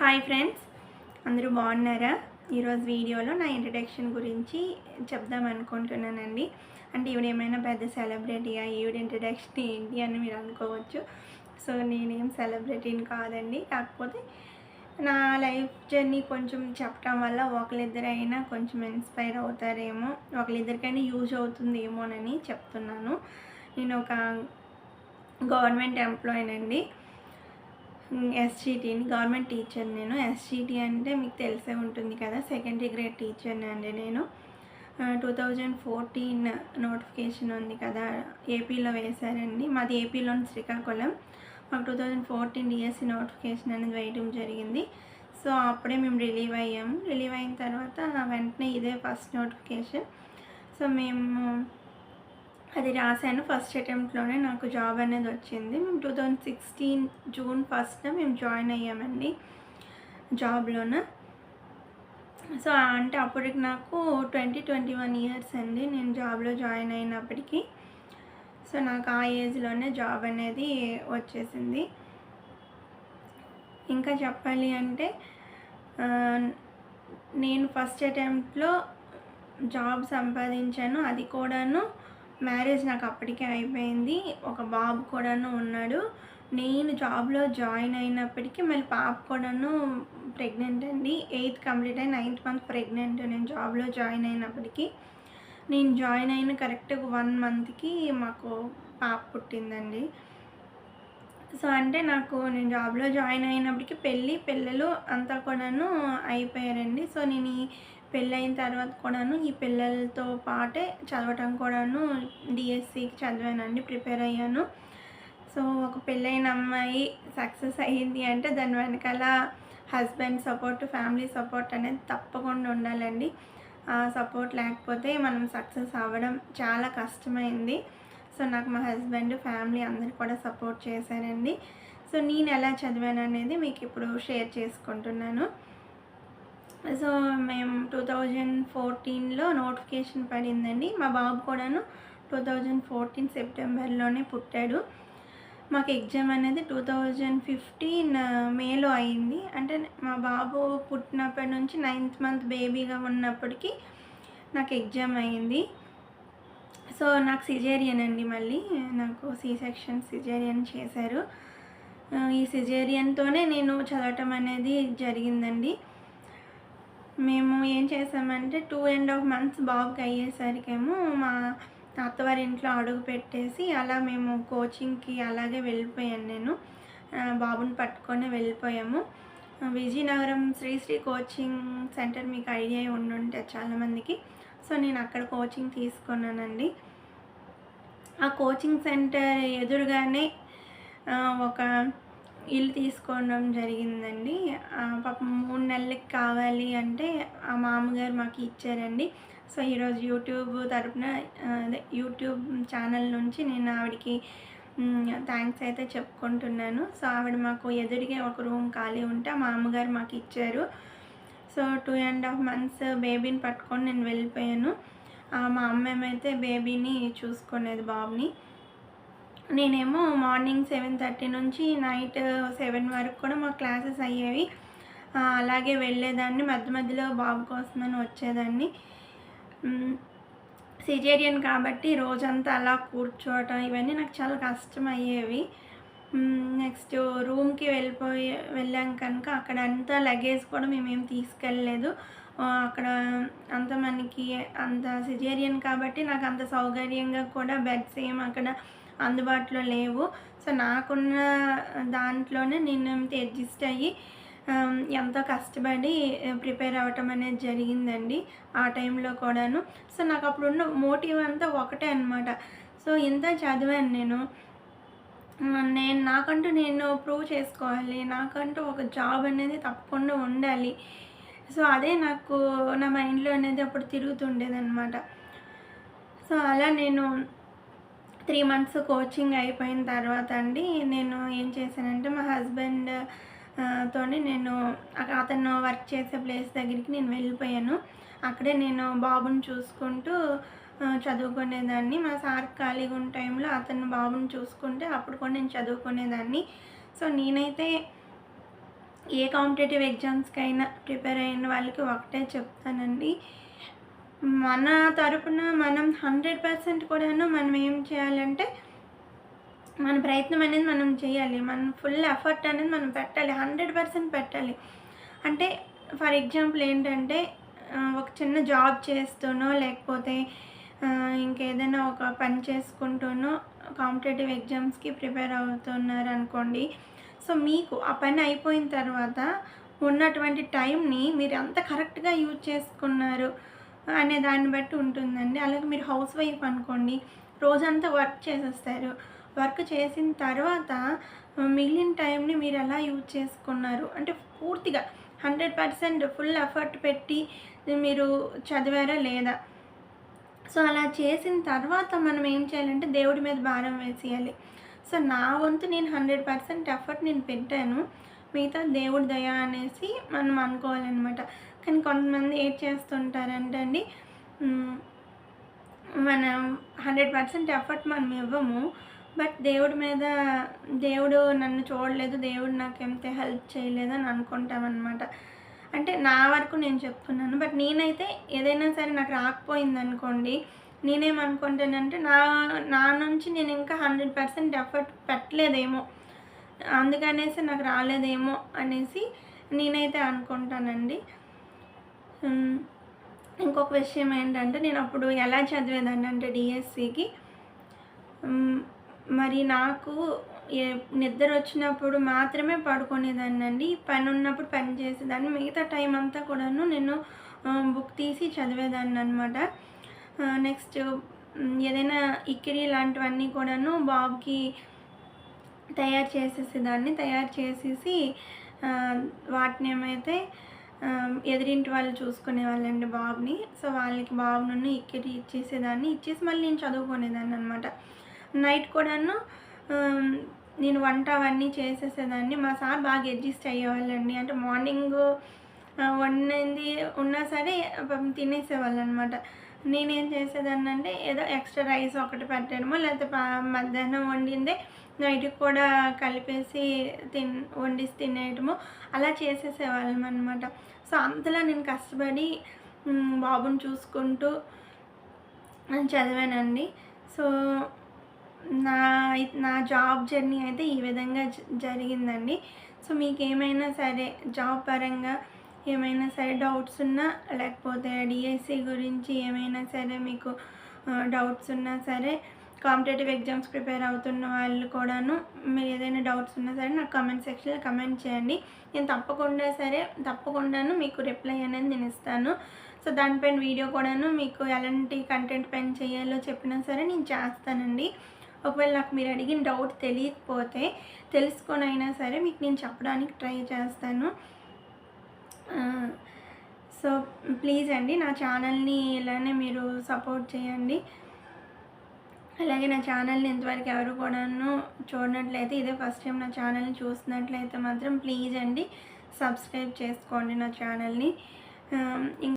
Hi friends అందరూ బాగున్నారా? ఈరోజు వీడియోలో నా ఇంట్రడక్షన్ గురించి చెప్దాం అనుకుంటున్నానండి. అంటే ఈవిడ ఏమైనా పెద్ద సెలబ్రిటీయా ఈవిడ ఇంట్రడక్షన్ ఏంటి అని మీరు అనుకోవచ్చు. సో నేనేం సెలబ్రిటీని కాదండి. కాకపోతే నా లైఫ్ జర్నీ కొంచెం చెప్పడం వల్ల ఒకరిద్దరైనా కొంచెం ఇన్స్పైర్ అవుతారేమో ఒకరిద్దరికైనా యూజ్ అవుతుందేమోనని చెప్తున్నాను. నేను ఒక గవర్నమెంట్ ఎంప్లాయీనండి ఎస్జిటిని గవర్నమెంట్ టీచర్ నేను. ఎస్జిటి అంటే మీకు తెలిసే ఉంటుంది కదా సెకండరీ గ్రేడ్ టీచర్ని అండి నేను. టూ థౌజండ్ ఫోర్టీన్ నోటిఫికేషన్ ఉంది కదా ఏపీలో వేశారండి. మాది ఏపీలోని శ్రీకాకుళం. మాకు two thousand fourteen DSC notification అనేది వేయడం జరిగింది. సో అప్పుడే మేము రిలీవ్ అయ్యాము. రిలీవ్ అయిన తర్వాత వెంటనే ఇదే ఫస్ట్ నోటిఫికేషన్. సో మేము అది రాశాను ఫస్ట్ అటెంప్ట్లోనే నాకు జాబ్ అనేది వచ్చింది. మేము టూ థౌజండ్ సిక్స్టీన్ జూన్ ఫస్ట్న మేము జాయిన్ అయ్యామండి జాబ్లోన. సో అంటే అప్పటికి నాకు ట్వంటీ ట్వంటీ వన్ ఇయర్స్ అండి నేను జాబ్లో జాయిన్ అయినప్పటికీ. సో నాకు ఆ ఏజ్లోనే జాబ్ అనేది వచ్చేసింది. ఇంకా చెప్పాలి అంటే నేను ఫస్ట్ అటెంప్ట్లో జాబ్ సంపాదించాను. అది కూడాను మ్యారేజ్ నాకు అప్పటికే అయిపోయింది. ఒక బాబు కూడాను ఉన్నాడు. నేను జాబ్లో జాయిన్ అయినప్పటికీ మళ్ళీ పాప కూడాను ప్రెగ్నెంట్ అండి. ఎయిత్ కంప్లీట్ అయి నైన్త్ మంత్ ప్రెగ్నెంట్ నేను జాబ్లో జాయిన్ అయినప్పటికీ. నేను జాయిన్ అయిన కరెక్ట్గా వన్ మంత్కి మాకు పాప పుట్టిందండి. సో అంటే నాకు నేను జాబ్లో జాయిన్ అయినప్పటికీ పెళ్ళి పిల్లలు అంతా కూడాను అయిపోయారండి. సో నేను పెళ్ళైన తర్వాత కూడాను ఈ పిల్లలతో పాటే చదవటం కూడాను డిఎస్సికి చదివానండి ప్రిపేర్ అయ్యాను. సో ఒక పెళ్ళైన అమ్మాయి సక్సెస్ అయ్యింది అంటే దాని వెనకాల హస్బెండ్ సపోర్ట్ ఫ్యామిలీ సపోర్ట్ అనేది తప్పకుండా ఉండాలండి. ఆ సపోర్ట్ లేకపోతే మనం సక్సెస్ అవ్వడం చాలా కష్టమైంది. సో నాకు మా హస్బెండ్ ఫ్యామిలీ అందరు కూడా సపోర్ట్ చేశారండి. సో నేను ఎలా చదివాను అనేది మీకు ఇప్పుడు షేర్ చేసుకుంటున్నాను. సో మేము టూ థౌజండ్ ఫోర్టీన్లో నోటిఫికేషన్ పడిందండి. మా బాబు కూడాను టూ థౌజండ్ ఫోర్టీన్ సెప్టెంబర్లోనే పుట్టాడు. మాకు ఎగ్జామ్ అనేది టూ థౌజండ్ ఫిఫ్టీన్ మేలో అయింది. అంటే మా బాబు పుట్టినప్పటి నుంచి నైన్త్ మంత్ బేబీగా ఉన్నప్పటికీ నాకు ఎగ్జామ్ అయింది. సో నాకు సిజేరియన్ అండి మళ్ళీ. నాకు సి సెక్షన్ సిజేరియన్ చేశారు. ఈ సిజేరియన్తోనే నేను చదవటం అనేది జరిగిందండి. మేము ఏం చేసామంటే టూ అండ్ హాఫ్ మంత్స్ బాబుకి అయ్యేసరికేమో మా అత్తవారి ఇంట్లో అడుగు పెట్టేసి అలా మేము కోచింగ్కి అలాగే వెళ్ళిపోయాను నేను. బాబుని పట్టుకొని వెళ్ళిపోయాము. విజయనగరం శ్రీశ్రీ కోచింగ్ సెంటర్ మీకు ఐడియా ఉండుంటే చాలామందికి సో నేను అక్కడ కోచింగ్ తీసుకున్నానండి. ఆ కోచింగ్ సెంటర్ ఎదురుగానే ఒక ఇల్లు తీసుకోవడం జరిగిందండి. ఆ, పాపం మూడు నెలలకి కావాలి అంటే ఆ మామగారు మాకు ఇచ్చారండి. సో ఈరోజు యూట్యూబ్ తరపున అదే యూట్యూబ్ ఛానల్ నుంచి నేను ఆవిడకి థ్యాంక్స్ అయితే చెప్పుకుంటున్నాను. సో ఆవిడ మాకు ఎదురుగా ఒక రూమ్ ఖాళీ ఉంటే ఆ మామగారు మాకు ఇచ్చారు. So two and half months బేబీని పట్టుకొని నేను వెళ్ళిపోయాను. మా అమ్మ ఏమైతే బేబీని చూసుకునేది బాబుని. నేనేమో మార్నింగ్ సెవెన్ థర్టీ నుంచి నైట్ సెవెన్ వరకు కూడా మా క్లాసెస్ అయ్యేవి. అలాగే వెళ్ళేదాన్ని మధ్య మధ్యలో బాబు కోసమని వచ్చేదాన్ని. సిజేరియన్ కాబట్టి రోజంతా అలా కూర్చోవటం ఇవన్నీ నాకు చాలా కష్టం అయ్యేవి నెక్స్ట్ రూమ్కి వెళ్ళిపోయి వెళ్ళాం కనుక అక్కడ అంతా లగేజ్ కూడా మేమేం తీసుకెళ్ళలేదు. అక్కడ అంత మనకి అంత సిజేరియన్ కాబట్టి నాకు అంత సౌకర్యంగా కూడా బెడ్స్ ఏం అక్కడ అందుబాటులో లేవు. సో నాకున్న దాంట్లోనే నేను అడ్జస్ట్ అయ్యి ఎంతో కష్టపడి ప్రిపేర్ అవ్వటం అనేది జరిగిందండి ఆ టైంలో కూడాను. సో నాకు అప్పుడున్న మోటివ్ అంతా ఒకటే అనమాట సో ఇంత చదివాను నేను. నేను నాకంటూ నేను ప్రూవ్ చేసుకోవాలి. నాకంటూ ఒక జాబ్ అనేది తప్పకుండా ఉండాలి. సో అదే నాకు నా మైండ్లో అనేది అప్పుడు తిరుగుతుండేదన్నమాట. సో అలా నేను త్రీ మంత్స్ కోచింగ్ అయిపోయిన తర్వాత అండి నేను ఏం చేశానంటే మా హస్బెండ్ తోనే నేను అతను వర్క్ చేసే ప్లేస్ దగ్గరికి నేను వెళ్ళిపోయాను. అక్కడే నేను బాబుని చూసుకుంటూ చదువుకునేదాన్ని. మా సార్ ఖాళీగా ఉన్న టైంలో అతను బాబుని చూసుకుంటే అప్పుడు కూడా నేను చదువుకునేదాన్ని. సో నేనైతే ఏ కాంపిటేటివ్ ఎగ్జామ్స్కైనా ప్రిపేర్ అయిన వాళ్ళకి ఒకటే చెప్తానండి. మన తరపున మనం హండ్రెడ్ పర్సెంట్ కూడాను మనం ఏం చేయాలంటే మన ప్రయత్నం అనేది మనం చేయాలి. మనం ఫుల్ ఎఫర్ట్ అనేది మనం పెట్టాలి. హండ్రెడ్ పర్సెంట్ పెట్టాలి. అంటే ఫర్ ఎగ్జాంపుల్ ఏంటంటే ఒక చిన్న జాబ్ చేస్తూనో లేకపోతే ఇంకేదైనా ఒక పని చేసుకుంటూనో కాంపిటేటివ్ ఎగ్జామ్స్కి ప్రిపేర్ అవుతున్నారు అనుకోండి సో మీకు ఆ పని అయిపోయిన తర్వాత ఉన్నటువంటి టైంని మీరు ఎంత కరెక్ట్గా యూజ్ చేసుకున్నారు? అనే దాన్ని బట్టి ఉంటుందండి. అలాగే మీరు హౌస్ వైఫ్ అనుకోండి రోజంతా వర్క్ చేసేస్తారు. వర్క్ చేసిన తర్వాత మిగిలిన టైంని మీరు ఎలా యూజ్ చేసుకున్నారు? అంటే పూర్తిగా హండ్రెడ్ పర్సెంట్ ఫుల్ ఎఫర్ట్ పెట్టి మీరు చదివారా లేదా? సో అలా చేసిన తర్వాత మనం ఏం చేయాలంటే దేవుడి మీద భారం వేసేయాలి. సో నా వంతు నేను హండ్రెడ్ పర్సెంట్ ఎఫర్ట్ నేను పెట్టాను. మిగతా దేవుడి దయ అనేసి మనం అనుకోవాలన్నమాట. కానీ కొంతమంది ఏం చేస్తుంటారంటే అండి మనం హండ్రెడ్ పర్సెంట్ ఎఫర్ట్ మనం ఇవ్వము. బట్ దేవుడి మీద దేవుడు నన్ను చూడలేదు దేవుడు నాకు ఎంత హెల్ప్ చేయలేదు అని అనుకుంటామన్నమాట. అంటే నా వరకు నేను చెప్తున్నాను. బట్ నేనైతే ఏదైనా సరే నాకు రాకపోయింది అనుకోండి నేనేమనుకుంటానంటే నా నా నుంచి నేను ఇంకా హండ్రెడ్ పర్సెంట్ ఎఫర్ట్ పెట్టలేదేమో. అందుకనేసి నాకు రాలేదేమో అనేసి నేనైతే అనుకుంటానండి. ఇంకొక విషయం ఏంటంటే నేను అప్పుడు ఎలా చదివేదాన్ని అంటే డిఎస్సికి మరి నాకు ఏ- నిద్ర వచ్చినప్పుడు మాత్రమే పడుకునేదాన్ని అండి. పని ఉన్నప్పుడు పని చేసేదాన్ని. మిగతా టైం అంతా కూడాను నేను బుక్ తీసి చదివేదాన్ని అనమాట నెక్స్ట్ ఏదైనా ఇక్కిరి లాంటివన్నీ కూడాను బాబుకి తయారు చేసేసేదాన్ని. తయారు చేసేసి వాటిని ఏమైతే ఎదిరింటి వాళ్ళు చూసుకునే వాళ్ళండి బాబుని. సో వాళ్ళకి బాబు నుండి ఇక్కడి ఇచ్చేసేదాన్ని. ఇచ్చేసి మళ్ళీ నేను చదువుకునేదాన్ని అనమాట నైట్ కూడాను నేను వంట అవన్నీ చేసేసేదాన్ని. మా సార్ బాగా అడ్జస్ట్ అయ్యేవాళ్ళండి. అంటే మార్నింగ్ వండింది ఉన్నా సరే తినేసేవాళ్ళు అనమాట నేనేం చేసేదాన్ని అంటే ఏదో ఎక్స్ట్రా రైస్ ఒకటి పెట్టడమో లేకపోతే మధ్యాహ్నం వండిందే నైట్కి కూడా కలిపేసి తిన్ వండిసి తినేయటము అలా చేసేసేవాళ్ళం అనమాట సో అంతలా నేను కష్టపడి బాబుని చూసుకుంటూ చదివానండి. సో నా నా జాబ్ జర్నీ అయితే ఈ విధంగా జ- జరిగిందండి. సో మీకు ఏమైనా సరే జాబ్ పరంగా ఏమైనా సరే డౌట్స్ ఉన్నా లేకపోతే డిఎస్సి గురించి ఏమైనా సరే మీకు డౌట్స్ ఉన్నా సరే కాంపిటేటివ్ ఎగ్జామ్స్ ప్రిపేర్ అవుతున్న వాళ్ళు కూడాను మీరు ఏదైనా డౌట్స్ ఉన్నా సరే నాకు కమెంట్ సెక్షన్లో కమెంట్ చేయండి. నేను తప్పకుండా సరే తప్పకుండాను మీకు రిప్లై అనేది నేను ఇస్తాను. సో దానిపైన వీడియో కూడాను మీకు ఎలాంటి కంటెంట్ పైన చేయాలో చెప్పినా సరే నేను చేస్తానండి. ఒకవేళ నాకు మీరు అడిగిన డౌట్ తెలియకపోతే తెలుసుకొని అయినా సరే మీకు నేను చెప్పడానికి ట్రై చేస్తాను. సో ప్లీజ్ అండి నా ఛానల్ని ఇలానే మీరు సపోర్ట్ చేయండి. అలాగే నా ఛానల్ని ఇంతవరకు ఎవరు కూడాను చూడనట్లయితే ఇదే ఫస్ట్ టైం నా ఛానల్ని చూసినట్లయితే మాత్రం ప్లీజ్ అండి సబ్స్క్రైబ్ చేసుకోండి నా ఛానల్ని.